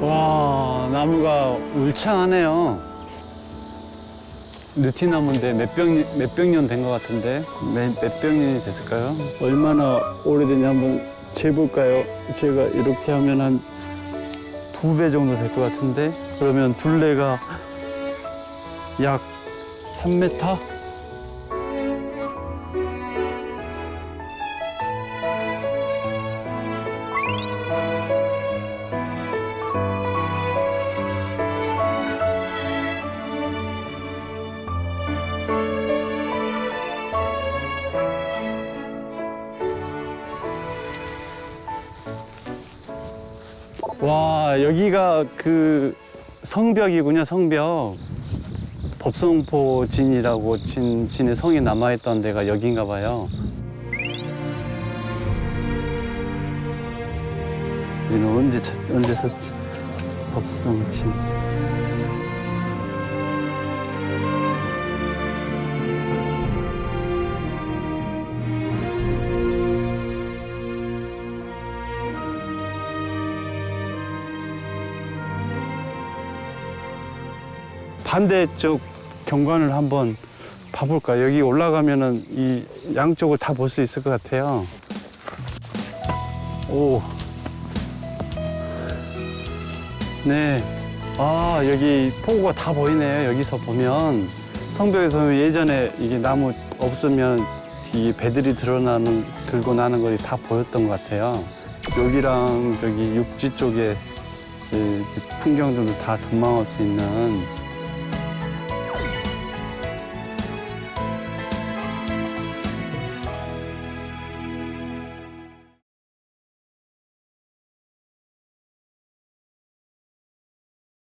와 나무가 울창하네요. 느티나무인데 몇백 몇백 년 된 것 같은데 몇, 몇백 년이 됐을까요? 얼마나 오래됐냐 한번 재볼까요? 제가 이렇게 하면 한 두 배 정도 될 것 같은데 그러면 둘레가 약 3m? 와 여기가 그 성벽이군요 성벽. 법성포 진이라고 진, 진의 성이 남아있던 데가 여긴가 봐요. 우리는 언제 찾- 언제 섰지? 법성진 반대쪽 경관을 한번 봐볼까? 여기 올라가면은 이 양쪽을 다 볼 수 있을 것 같아요. 오. 네. 아, 여기 폭우가 다 보이네요. 여기서 보면. 성벽에서 예전에 이게 나무 없으면 이 배들이 드러나는, 들고 나는 것이 다 보였던 것 같아요. 여기랑 저기 육지 쪽에 이 풍경들도 다 전망할 수 있는